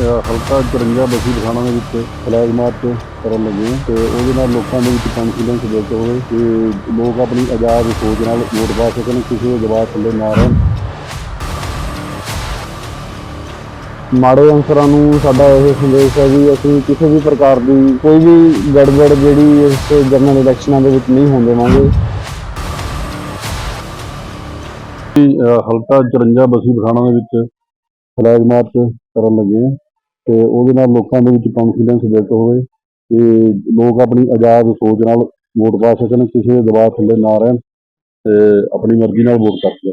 ਹਲਕਾ 54 ਬਸੀ ਪਠਾਣਾ ਦੇ ਵਿੱਚ ਫਲੈਗ ਮਾਰਚ ਕਰਨ ਲੱਗੇ ਤੇ ਉਹਦੇ ਨਾਲ ਲੋਕਾਂ ਦੇ ਵਿੱਚ ਕੌਨਫੀਡੈਂਸ ਬਿਲਡ ਹੋਵੇ ਤੇ ਲੋਕ ਆਪਣੀ ਆਜ਼ਾਦ ਸੋਚ ਨਾਲ ਵੋਟ ਪਾ ਸਕਣ, ਕਿਸੇ ਦੇ ਦਬਾਅ ਥੱਲੇ ਨਾ ਰਹਿਣ। ਮਾੜੇ ਅਨਸਰਾਂ ਨੂੰ ਸਾਡਾ ਇਹ ਸੰਦੇਸ਼ ਹੈ ਵੀ ਅਸੀਂ ਕਿਸੇ ਵੀ ਪ੍ਰਕਾਰ ਦੀ ਕੋਈ ਵੀ ਗੜਬੜ ਜਿਹੜੀ ਇਸ ਜਨਰਲ ਇਲੈਕਸ਼ਨਾਂ ਦੇ ਵਿੱਚ ਨਹੀਂ ਹੋਣ ਦੇਵਾਂਗੇ। ਹਲਕਾ 54 ਬਸੀ ਪਠਾਣਾ ਦੇ ਵਿੱਚ ਫਲੈਗ ਮਾਰਚ ਕਰਨ ਲੱਗੇ ਤੇ ਉਹਦੇ ਨਾਲ ਲੋਕਾਂ ਦੇ ਵਿੱਚ ਕੌਨਫੀਡੈਂਸ ਬਿਲਡ ਹੋਵੇ ਤੇ ਲੋਕ ਆਪਣੀ ਆਜ਼ਾਦ ਸੋਚ ਨਾਲ ਵੋਟ ਪਾ ਸਕਣ ਕਿਸੇ ਦੇ ਦਬਾਅ ਥੱਲੇ ਨਾ ਰਹਿਣ ਤੇ ਆਪਣੀ ਮਰਜ਼ੀ ਨਾਲ ਵੋਟ ਕਰ ਸਕਣ।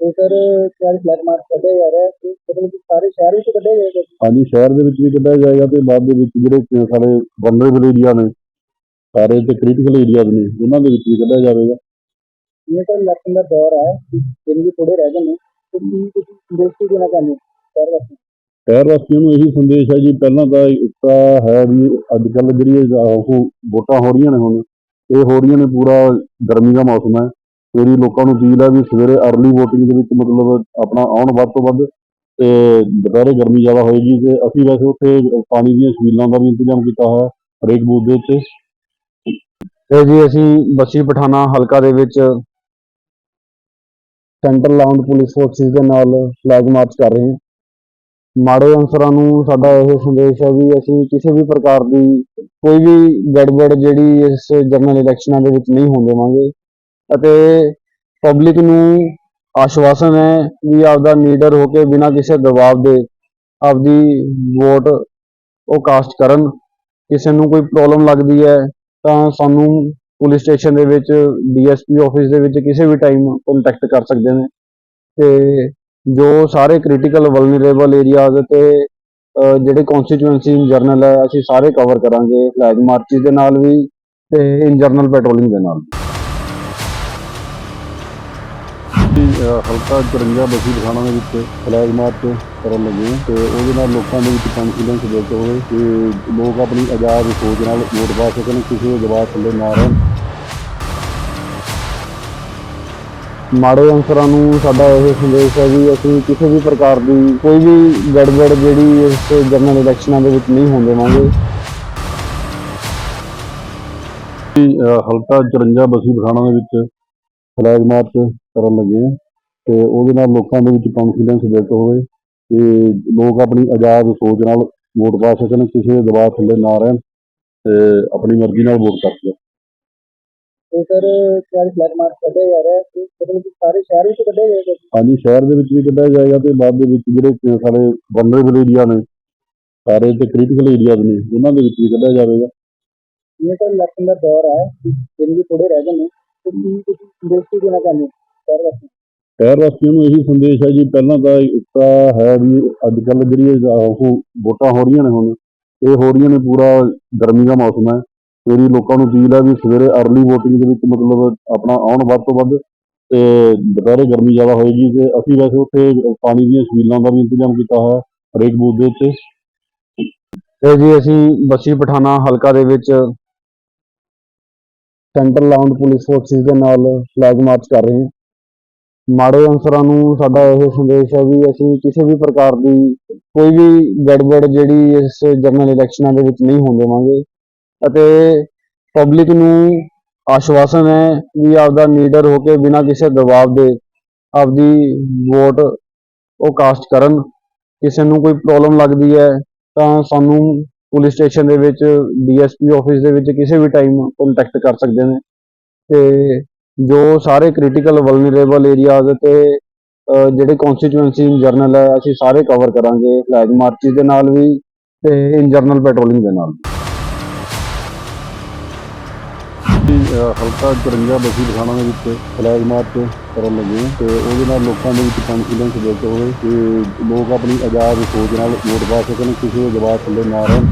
ਤੇ ਸਰ ਚਾਰ ਫਲੈਗ ਮਾਰਚ ਕੱਢਿਆ ਜਾ ਰਿਹਾ ਹੈ? ਮਤਲਬ ਕਿ ਸਾਰੇ ਸ਼ਹਿਰ ਵਿੱਚ ਕੱਢਿਆ ਜਾਏਗਾ ਹਾਂਜੀ ਸ਼ਹਿਰ ਦੇ ਵਿੱਚ ਵੀ ਕੱਢਿਆ ਜਾਏਗਾ ਤੇ ਬਾਅਦ ਦੇ ਵਿੱਚ ਜਿਹੜੇ ਕਿ ਸਾਡੇ ਵਨਰੇਬਲ ਏਰੀਆ ਨੇ ਸਾਰੇ ਤੇ ਕ੍ਰਿਟੀਕਲ ਏਰੀਆ ਨੇ ਉਹਨਾਂ ਦੇ ਵਿੱਚ ਵੀ ਕੱਢਿਆ ਜਾਵੇਗਾ। ਇਹ ਤਾਂ ਇਲੈਕਸ਼ਨ ਦਾ ਦੌਰ ਹੈ ਦਿਨ ਵੀ ਥੋੜੇ ਰਹਿ ਗਏ ਨੇ ਤੇ ਕੀ ਤੁਸੀਂ ਸੰਦੇਸ਼ ਦੇਣਾ ਚਾਹੁੰਦੇ ਹੋ? ਸਰ ਸ਼ਹਿਰ ਵਾਸੀਆਂ ਨੂੰ ਇਹੀ ਸੰਦੇਸ਼ ਹੈ ਜੀ, ਪਹਿਲਾਂ ਤਾਂ ਇੱਕ ਤਾਂ ਹੈ ਵੀ ਅੱਜ ਕੱਲ ਜਿਹੜੀ ਉਹ ਵੋਟਾਂ ਹੋ ਰਹੀਆਂ ਨੇ ਹੁਣ, ਇਹ ਹੋ ਰਹੀਆਂ ਨੇ ਪੂਰਾ ਗਰਮੀ ਦਾ ਮੌਸਮ ਹੈ। ਮੇਰੀ ਲੋਕਾਂ ਨੂੰ ਅਪੀਲ ਹੈ ਵੀ ਸਵੇਰੇ ਅਰਲੀ VOTING ਦੇ ਵਿੱਚ ਮਤਲਬ ਆਪਣਾ ਆਉਣ ਵੱਧ ਤੋਂ ਵੱਧ ਤੇ ਦੁਪਹਿਰੇ ਗਰਮੀ ਜ਼ਿਆਦਾ ਹੋਏਗੀ ਤੇ ਅਸੀਂ ਵੈਸੇ ਉੱਥੇ ਪਾਣੀ ਦੀਆਂ ਛਬੀਲਾਂ ਦਾ ਵੀ ਇੰਤਜ਼ਾਮ ਕੀਤਾ ਹੋਇਆ ਹਰੇਕ ਬੂਥ ਦੇ ਉੱਤੇ। ਤੇ ਜੀ ਅਸੀਂ ਬੱਸੀ ਪਠਾਣਾ ਹਲਕਾ ਦੇ ਵਿੱਚ ਸੈਂਟਰਲ ਲਾਉਂਡ ਪੁਲਿਸ ਫੋਰਸਿਸ ਦੇ ਨਾਲ ਫਲੈਗ ਮਾਰਚ ਕਰ ਰਹੇ ਹਾਂ। ਮਾੜੇ ਅਨਸਰਾਂ ਨੂੰ ਸਾਡਾ ਇਹ ਸੰਦੇਸ਼ ਹੈ ਵੀ ਅਸੀਂ ਕਿਸੇ ਵੀ ਪ੍ਰਕਾਰ ਦੀ ਕੋਈ ਵੀ ਗੜਬੜ ਜਿਹੜੀ ਇਸ ਜਨਰਲ ਇਲੈਕਸ਼ਨਾਂ ਦੇ ਵਿੱਚ ਨਹੀਂ ਹੋਣ ਦੇਵਾਂਗੇ। ਅਤੇ ਪਬਲਿਕ ਨੂੰ ਆਸ਼ਵਾਸਨ ਹੈ ਵੀ ਆਪਦਾ ਲੀਡਰ ਹੋ ਕੇ ਬਿਨਾਂ ਕਿਸੇ ਦਬਾਅ ਦੇ ਆਪਦੀ ਵੋਟ ਉਹ ਕਾਸਟ ਕਰਨ। ਕਿਸੇ ਨੂੰ ਕੋਈ ਪ੍ਰੋਬਲਮ ਲੱਗਦੀ ਹੈ ਤਾਂ ਸਾਨੂੰ ਪੁਲਿਸ ਸਟੇਸ਼ਨ ਦੇ ਵਿੱਚ, ਡੀਐਸਪੀ ਆਫਿਸ ਦੇ ਵਿੱਚ ਕਿਸੇ ਵੀ ਟਾਈਮ ਕੰਟੈਕਟ ਕਰ ਸਕਦੇ ਨੇ। ਤੇ ਜੋ ਸਾਰੇ ਕ੍ਰਿਟੀਕਲ ਵਲਨਰੇਬਲ ਏਰੀਆਜ਼ ਤੇ ਜਿਹੜੇ ਕਨਸਟੀਚੁਐਂਸੀ ਇਨ ਜਰਨਲ ਹੈ, ਅਸੀਂ ਸਾਰੇ ਕਵਰ ਕਰਾਂਗੇ ਫਲੈਗ ਮਾਰਚਿਸ ਦੇ ਨਾਲ ਵੀ ਤੇ ਇਨ ਜਰਨਲ ਪੈਟਰੋਲਿੰਗ ਦੇ ਨਾਲ ਵੀ। ਹਲਕਾ 54 ਬਸੀ ਪਠਾਣਾ ਦੇ ਵਿੱਚ ਫਲੈਗ ਮਾਰਚ ਕਰਨ ਲੱਗੇ ਹਾਂ ਤੇ ਉਹਦੇ ਨਾਲ ਲੋਕਾਂ ਦੇ ਵਿੱਚ ਕੌਨਫੀਡੈਂਸ ਬਿਲਡ ਹੋਵੇ ਤੇ ਲੋਕ ਆਪਣੀ ਆਜ਼ਾਦ ਸੋਚ ਨਾਲ ਵੋਟ ਪਾ ਸਕਣ, ਕਿਸੇ ਦੇ ਦਬਾਅ ਥੱਲੇ ਨਾ ਰਹਿਣ ਮਾੜੇ ਅਨਸਰਾਂ ਨੂੰ ਸਾਡਾ ਇਹ ਸੰਦੇਸ਼ ਹੈ ਵੀ ਅਸੀਂ ਕਿਸੇ ਵੀ ਪ੍ਰਕਾਰ ਦੀ ਕੋਈ ਵੀ ਗੜਬੜ ਜਿਹੜੀ ਇਸ ਜਨਰਲ ਇਲੈਕਸ਼ਨਾਂ ਦੇ ਵਿੱਚ ਨਹੀਂ ਹੋਣ ਦੇਵਾਂਗੇ। ਹਲਕਾ 54 ਬਸੀ ਪਠਾਣਾ ਦੇ ਵਿੱਚ ਫਲੈਗ ਮਾਰਚ ਕਰਨ ਲੱਗੇ ਹਾਂ ਤੇ ਉਹਦੇ ਨਾਲ ਲੋਕਾਂ ਦੇ ਵਿੱਚ ਕੌਨਫੀਡੈਂਸ ਬਿਲਡ ਹੋਵੇ ਤੇ ਲੋਕ ਆਪਣੀ ਆਜ਼ਾਦ ਸੋਚ ਨਾਲ ਵੋਟ ਪਾ ਸਕਣ, ਕਿਸੇ ਦੇ ਦਬਾਅ ਥੱਲੇ ਨਾ ਰਹਿਣ ਤੇ ਆਪਣੀ ਮਰਜ਼ੀ ਨਾਲ ਵੋਟ ਕਰ ਸਕਣ। ਤੇ ਸਰ ਚਾਰ ਫਲੈਗ ਮਾਰਚ ਕੱਢਿਆ ਜਾ ਰਿਹਾ ਹੈ ਮਤਲਬ ਕਿ ਸਾਰੇ ਸ਼ਹਿਰ ਵਿੱਚ ਕੱਢਿਆ ਜਾਏਗਾ ਹਾਂਜੀ ਸ਼ਹਿਰ ਦੇ ਵਿੱਚ ਵੀ ਕੱਢਿਆ ਜਾਏਗਾ ਤੇ ਬਾਅਦ ਦੇ ਵਿੱਚ ਜਿਹੜੇ ਕਿ ਸਾਡੇ ਵਨਰੇਬਲ ਏਰੀਆ ਨੇ ਸਾਰੇ ਤੇ ਕ੍ਰਿਟੀਕਲ ਏਰੀਆਜ਼ ਨੇ ਉਹਨਾਂ ਦੇ ਵਿੱਚ ਵੀ ਕੱਢਿਆ ਜਾਵੇਗਾ। ਇਹ ਤਾਂ ਇਲੈਕਸ਼ਨ ਦਾ ਦੌਰ ਹੈ ਦਿਨ ਵੀ ਥੋੜੇ ਰਹਿ ਗਏ ਨੇ ਤੇ ਕੀ ਤੁਸੀਂ ਸੰਦੇਸ਼ ਦੇਣਾ ਚਾਹੁੰਦੇ ਹੋ ਸਰ ਸ਼ਹਿਰ ਵਾਸੀਆਂ ਨੂੰ ਇਹੀ ਸੰਦੇਸ਼ ਹੈ ਜੀ ਪਹਿਲਾਂ ਤਾਂ ਇੱਕ ਤਾਂ ਹੈ ਵੀ ਅੱਜ ਕੱਲ ਜਿਹੜੀ ਉਹ ਵੋਟਾਂ ਹੋ ਰਹੀਆਂ ਨੇ ਹੁਣ ਇਹ ਹੋ ਰਹੀਆਂ ਨੇ ਪੂਰਾ ਗਰਮੀ ਦਾ ਮੌਸਮ ਹੈ ਮੇਰੀ ਲੋਕਾਂ ਨੂੰ ਅਪੀਲ ਹੈ ਵੀ ਸਵੇਰੇ ਅਰਲੀ VOTING ਦੇ ਵਿੱਚ ਮਤਲਬ ਆਪਣਾ ਆਉਣ ਵੱਧ ਤੋਂ ਵੱਧ ਤੇ ਦੁਪਹਿਰੇ ਗਰਮੀ ਜ਼ਿਆਦਾ ਹੋਏਗੀ ਤੇ ਅਸੀਂ ਵੈਸੇ ਉੱਥੇ ਪਾਣੀ ਦੀਆਂ ਛਬੀਲਾਂ ਦਾ ਵੀ ਇੰਤਜ਼ਾਮ ਕੀਤਾ ਹੋਇਆ ਹਰੇਕ ਬੂਥ ਦੇ ਉੱਤੇ। ਤੇ ਜੀ ਅਸੀਂ ਬੱਸੀ ਪਠਾਣਾ ਹਲਕਾ ਦੇ ਵਿੱਚ ਸੈਂਟਰਲ ਲਾਉਂਡ ਪੁਲਿਸ ਫੋਰਸਿਸ ਦੇ ਨਾਲ ਫਲੈਗ ਮਾਰਚ ਕਰ ਰਹੇ ਹਾਂ। ਮਾੜੇ ਅਨਸਰਾਂ ਨੂੰ ਸਾਡਾ ਇਹ ਸੰਦੇਸ਼ ਹੈ ਵੀ ਅਸੀਂ ਕਿਸੇ ਵੀ ਪ੍ਰਕਾਰ ਦੀ ਕੋਈ ਵੀ ਗੜਬੜ ਜਿਹੜੀ ਇਸ ਜਨਰਲ ਇਲੈਕਸ਼ਨਾਂ ਦੇ ਵਿੱਚ ਨਹੀਂ ਹੋਣ ਦੇਵਾਂਗੇ। ਅਤੇ ਪਬਲਿਕ ਨੂੰ ਆਸ਼ਵਾਸਨ ਹੈ ਵੀ ਆਪਦਾ ਲੀਡਰ ਹੋ ਕੇ ਬਿਨਾਂ ਕਿਸੇ ਦਬਾਅ ਦੇ ਆਪਦੀ ਵੋਟ ਉਹ ਕਾਸਟ ਕਰਨ। ਕਿਸੇ ਨੂੰ ਕੋਈ ਪ੍ਰੋਬਲਮ ਲੱਗਦੀ ਹੈ ਤਾਂ ਸਾਨੂੰ ਪੁਲਿਸ ਸਟੇਸ਼ਨ ਦੇ ਵਿੱਚ ਡੀਐਸਪੀ ਆਫਿਸ ਦੇ ਵਿੱਚ ਕਿਸੇ ਵੀ ਟਾਈਮ ਕੰਟੈਕਟ ਕਰ ਸਕਦੇ ਨੇ। ਤੇ ਜੋ ਸਾਰੇ ਕ੍ਰਿਟੀਕਲ ਵਲਨਰੇਬਲ ਏਰੀਆਜ਼ ਤੇ ਜਿਹੜੇ ਕਨਸਟੀਚੁਐਂਸੀ ਇਨ ਜਰਨਲ ਹੈ, ਅਸੀਂ ਸਾਰੇ ਕਵਰ ਕਰਾਂਗੇ। ਫਲੈਗ ਮਾਰਚ ਦੇ ਨਾਲ ਵੀ ਤੇ ਇਨ ਜਰਨਲ ਪੈਟਰੋਲਿੰਗ ਦੇ ਨਾਲ ਹਲਕਾ 54 ਬਸੀ ਪਠਾਣਾ ਦੇ ਵਿੱਚ ਫਲੈਗ ਮਾਰਚ ਕਰਨ ਲੱਗੇ ਹਾਂ ਤੇ ਉਹਦੇ ਨਾਲ ਲੋਕਾਂ ਦੇ ਵਿੱਚ ਕੌਨਫੀਡੈਂਸ ਬਿਲਡ ਹੋਵੇ ਤੇ ਲੋਕ ਆਪਣੀ ਆਜ਼ਾਦ ਸੋਚ ਨਾਲ ਵੋਟ ਪਾ ਸਕਣ, ਕਿਸੇ ਦੇ ਦਬਾਅ ਥੱਲੇ ਨਾ ਰਹਿਣ।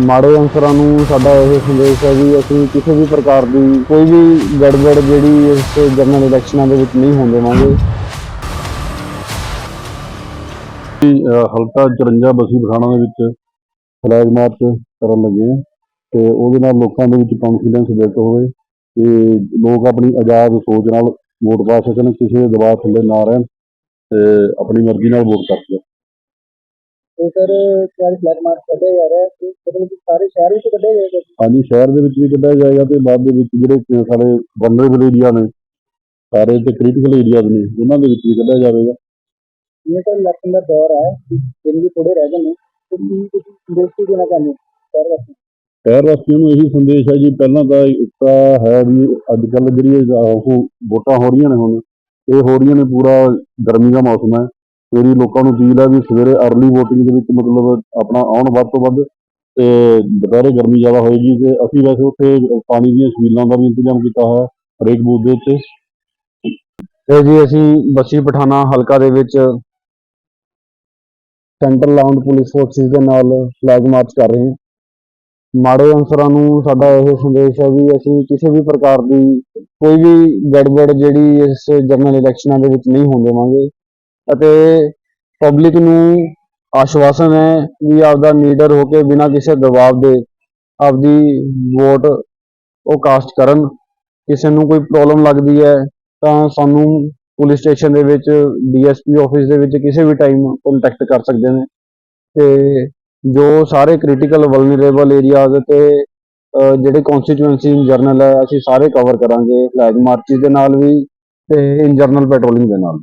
ਮਾੜੇ ਅਨਸਰਾਂ ਨੂੰ ਸਾਡਾ ਇਹ ਸੰਦੇਸ਼ ਹੈ ਵੀ ਅਸੀਂ ਕਿਸੇ ਵੀ ਪ੍ਰਕਾਰ ਦੀ ਕੋਈ ਵੀ ਗੜਬੜ ਜਿਹੜੀ ਇਸ ਜਨਰਲ ਇਲੈਕਸ਼ਨਾਂ ਦੇ ਵਿੱਚ ਨਹੀਂ ਹੋਣ ਦੇਵਾਂਗੇ। ਹਲਕਾ 54 ਬਸੀ ਪਠਾਣਾ ਦੇ ਵਿੱਚ ਫਲੈਗ ਮਾਰਚ ਕਰਨ ਲੱਗੇ ਹਾਂ। ਤੇ ਉਹਦੇ ਨਾਲ ਲੋਕਾਂ ਦੇ ਵਿੱਚ ਕੌਨਫੀਡੈਂਸ ਬਿਲਡ ਹੋਵੇ ਤੇ ਲੋਕ ਆਪਣੀ ਆਜ਼ਾਦ ਸੋਚ ਨਾਲ ਵੋਟ ਪਾ ਸਕਣ ਕਿਸੇ ਦੇ ਦਬਾਅ ਥੱਲੇ ਨਾ ਰਹਿਣ ਤੇ ਆਪਣੀ ਮਰਜ਼ੀ ਨਾਲ ਵੋਟ ਕਰ ਸਕਣ। ਤੇ ਸਰ ਚਾਰ ਫਲੈਗ ਮਾਰਚ ਕੱਢਿਆ ਜਾ ਰਿਹਾ ਹੈ ਮਤਲਬ ਕਿ ਸਾਰੇ ਸ਼ਹਿਰ ਵਿੱਚ ਕੱਢਿਆ ਜਾਏਗਾ ਹਾਂਜੀ ਸ਼ਹਿਰ ਦੇ ਵਿੱਚ ਵੀ ਕੱਢਿਆ ਜਾਏਗਾ ਤੇ ਬਾਅਦ ਦੇ ਵਿੱਚ ਜਿਹੜੇ ਸਾਡੇ ਵਨਰੇਬਲ ਏਰੀਆ ਨੇ ਸਾਰੇ ਤੇ ਕ੍ਰਿਟੀਕਲ ਏਰੀਆਜ਼ ਨੇ ਉਹਨਾਂ ਦੇ ਵਿੱਚ ਵੀ ਕੱਢਿਆ ਜਾਵੇਗਾ। ਇਹ ਤਾਂ ਇਲੈਕਸ਼ਨ ਦਾ ਦੌਰ ਹੈ ਦਿਨ ਵੀ ਥੋੜੇ ਰਹਿ ਗਏ ਨੇ ਤੇ ਕੀ ਤੁਸੀਂ ਸੰਦੇਸ਼ ਕੀ ਦੇਣਾ ਚਾਹੁੰਦੇ ਹੋ? ਸ਼ਹਿਰ ਸ਼ਹਿਰ ਵਾਸੀਆਂ ਨੂੰ ਇਹੀ ਸੰਦੇਸ਼ ਹੈ ਜੀ, ਪਹਿਲਾਂ ਤਾਂ ਇੱਕ ਤਾਂ ਹੈ ਵੀ ਅੱਜ ਕੱਲ ਜਿਹੜੀ ਉਹ ਵੋਟਾਂ ਹੋ ਰਹੀਆਂ ਨੇ ਹੁਣ, ਇਹ ਹੋ ਰਹੀਆਂ ਨੇ ਪੂਰਾ ਗਰਮੀ ਦਾ ਮੌਸਮ ਹੈ। ਮੇਰੀ ਲੋਕਾਂ ਨੂੰ ਅਪੀਲ ਹੈ ਵੀ ਸਵੇਰੇ ਅਰਲੀ ਵੋਟਿੰਗ ਦੇ ਵਿੱਚ ਮਤਲਬ ਆਪਣਾ ਆਉਣ ਵੱਧ ਤੋਂ ਵੱਧ ਤੇ ਦੁਪਹਿਰੇ ਗਰਮੀ ਜ਼ਿਆਦਾ ਹੋਏਗੀ ਤੇ ਅਸੀਂ ਵੈਸੇ ਉੱਥੇ ਪਾਣੀ ਦੀਆਂ ਛਬੀਲਾਂ ਦਾ ਵੀ ਇੰਤਜ਼ਾਮ ਕੀਤਾ ਹੋਇਆ ਹਰੇਕ ਬੂਥ ਦੇ ਉੱਤੇ। ਤੇ ਜੀ ਅਸੀਂ ਬੱਸੀ ਪਠਾਣਾ ਹਲਕਾ ਦੇ ਵਿੱਚ ਸੈਂਟਰਲ ਆਰਮਡ ਪੁਲਿਸ ਫੋਰਸਿਸ ਦੇ ਨਾਲ ਫਲੈਗ ਮਾਰਚ ਕਰ ਰਹੇ ਹਾਂ। ਮਾੜੇ ਅਨਸਰਾਂ ਨੂੰ ਸਾਡਾ ਇਹ ਸੰਦੇਸ਼ ਹੈ ਵੀ ਅਸੀਂ ਕਿਸੇ ਵੀ ਪ੍ਰਕਾਰ ਦੀ ਕੋਈ ਵੀ ਗੜਬੜ ਜਿਹੜੀ ਇਸ ਜਨਰਲ ਇਲੈਕਸ਼ਨਾਂ ਦੇ ਵਿੱਚ ਨਹੀਂ ਹੋਣ ਦੇਵਾਂਗੇ। ਅਤੇ ਪਬਲਿਕ ਨੂੰ ਆਸ਼ਵਾਸਨ ਹੈ ਵੀ ਆਪਦਾ ਲੀਡਰ ਹੋ ਕੇ ਬਿਨਾਂ ਕਿਸੇ ਦਬਾਅ ਦੇ ਆਪਦੀ ਵੋਟ ਉਹ ਕਾਸਟ ਕਰਨ। ਕਿਸੇ ਨੂੰ ਕੋਈ ਪ੍ਰੋਬਲਮ ਲੱਗਦੀ ਹੈ ਤਾਂ ਸਾਨੂੰ ਪੁਲਿਸ ਸਟੇਸ਼ਨ ਦੇ ਵਿੱਚ, ਡੀਐਸਪੀ ਆਫਿਸ ਦੇ ਵਿੱਚ ਕਿਸੇ ਵੀ ਟਾਈਮ ਕੰਟੈਕਟ ਕਰ ਸਕਦੇ ਨੇ। ਤੇ ਜੋ ਸਾਰੇ ਕ੍ਰਿਟੀਕਲ ਵਲਨਰੇਬਲ ਏਰੀਆਜ਼ ਤੇ ਜਿਹੜੇ ਕਨਸਟੀਚੁਐਂਸੀ ਇਨ ਜਰਨਲ ਹੈ, ਅਸੀਂ ਸਾਰੇ ਕਵਰ ਕਰਾਂਗੇ ਫਲੈਗ ਮਾਰਚਿਸ ਦੇ ਨਾਲ ਵੀ ਤੇ ਇਨ ਜਰਨਲ ਪੈਟਰੋਲਿੰਗ ਦੇ ਨਾਲ